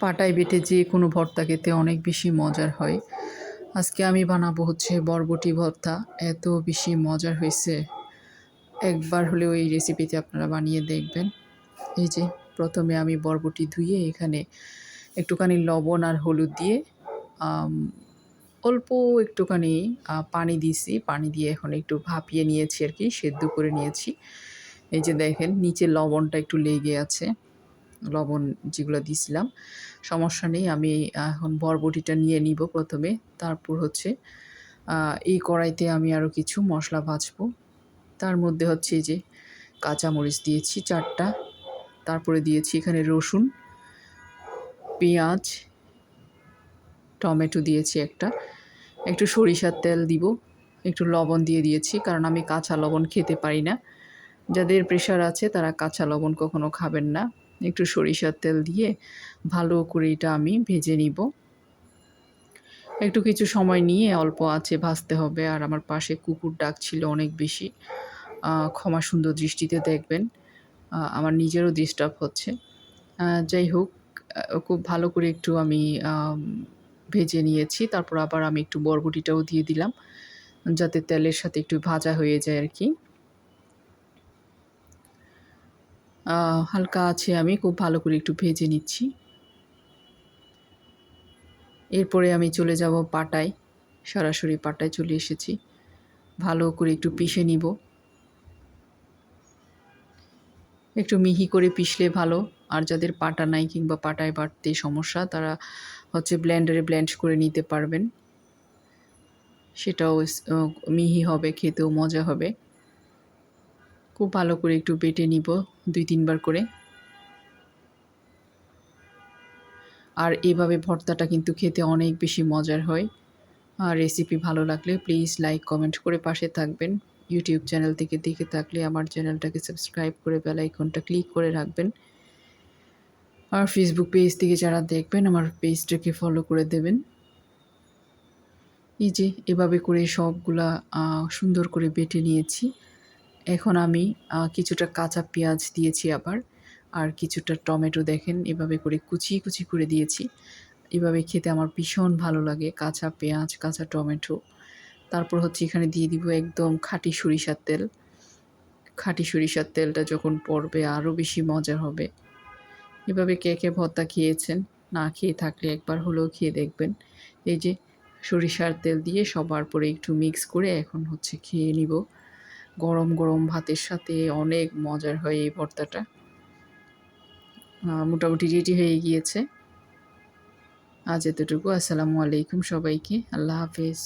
পাটায় বেটে যে কোনো ভর্তা খেতে অনেক বেশি মজার হয়। আজকে আমি বানাবো হচ্ছে বরবটি ভর্তা। এত বেশি মজার হয়েছে। একবার হলেও এই রেসিপিতে আপনারা বানিয়ে দেখবেন। এই যে, প্রথমে আমি বরবটি ধুয়ে এখানে একটুখানি লবণ আর হলুদ দিয়ে অল্প একটুখানি পানি দিয়েছি। পানি দিয়ে এখন একটু ভাপিয়ে নিয়েছি আর কি, সেদ্ধ করে নিয়েছি। এই যে দেখেন, নিচে লবণটা একটু লেগে আছে। লবণ যেগুলো দিছিলাম, সমস্যা নেই, আমি এখন বরবটিটা নিয়ে নিব প্রথমে। তারপর হচ্ছে এই কড়াইতে আমি আরও কিছু মশলা ভাজবো। তার মধ্যে হচ্ছে যে কাঁচামরিচ দিয়েছি চারটা, তারপরে দিয়েছি এখানে রসুন, পেঁয়াজ, টমেটো দিয়েছি একটা। একটু সরিষার তেল দিব, একটু লবণ দিয়ে দিয়েছি, কারণ আমি কাঁচা লবণ খেতে পারি না। যাদের প্রেশার আছে তারা কাঁচা লবণ কখনো খাবেন না। একটু সরিষার তেল দিয়ে ভালো করে এটা আমি ভেজে নিব। একটু কিছু সময় নিয়ে অল্প আছে ভাজতে হবে আর আমার পাশে কুকুর ডাক ছিল অনেক বেশি। ক্ষমা সুন্দর দৃষ্টিতে দেখবেন। আমার নিজেরও ডিস্টার্ব হচ্ছে। যাই হোক খুব ভালো করে একটু আমি, ভেজে নিয়েছি। তারপর আবার আমি একটু বরবটিটাও দিয়ে দিলাম। যাতে তেলের সাথে একটু ভাজা হয়ে যায় আর কি। হালকা আছে, আমি খুব ভালো করে একটু ভেজে নিচ্ছি। এরপরে আমি চলে যাব পাটায়, সরাসরি পাটায় চলে এসেছি। ভালো করে একটু পিষে নিব। একটু মিহি করে পিষলে ভালো, আর যাদের পাটা নাই কিংবা পাটায় বাটতে সমস্যা, তারা হচ্ছে ব্লেন্ডারে ব্লেন্ড করে নিতে পারবেন। সেটাও মিহি হবে, খেতেও মজা হবে। খুব ভালো করে একটু বেটে নিব, দুই তিনবার করে। আর এভাবে ভর্তাটা কিন্তু খেতে অনেক বেশি মজার হয়। আর রেসিপি ভালো লাগলে প্লিজ লাইক কমেন্ট করে পাশে থাকবেন। ইউটিউব চ্যানেল থেকে দেখে থাকলে আমার চ্যানেলটাকে সাবস্ক্রাইব করে বেল আইকনটা ক্লিক করে রাখবেন। আর ফেসবুক পেজ থেকে যারা দেখবেন, আমার পেজটাকে ফলো করে দেবেন। এই যে, এভাবে করে সবগুলা সুন্দর করে বেটে নিয়েছি। এখন আমি কিছুটা কাঁচা পেঁয়াজ দিয়েছি আবার, আর কিছুটা টমেটো দেখেন, এভাবে করে কুচি কুচি করে দিয়েছি। এভাবে খেতে আমার ভীষণ ভালো লাগে, কাঁচা পেঁয়াজ, কাঁচা টমেটো। তারপর হচ্ছে এখানে দিয়ে দিব একদম খাঁটি সরিষার তেল। খাঁটি সরিষার তেলটা যখন পড়বে আরও বেশি মজা হবে। এভাবে কে কে ভর্তা খেয়েছেন, না খেয়ে থাকলে একবার হলেও খেয়ে দেখবেন। এই যে সরিষার তেল দিয়ে সবার পরে একটু মিক্স করে এখন হচ্ছে খেয়ে নিব। গরম গরম ভাতের সাথে অনেক মজার হয় এই ভর্তাটা। মোটামুটি রেডি হয়ে গিয়েছে। আজ এতটুকু। আসসালামু আলাইকুম সবাইকে। আল্লাহ হাফেজ।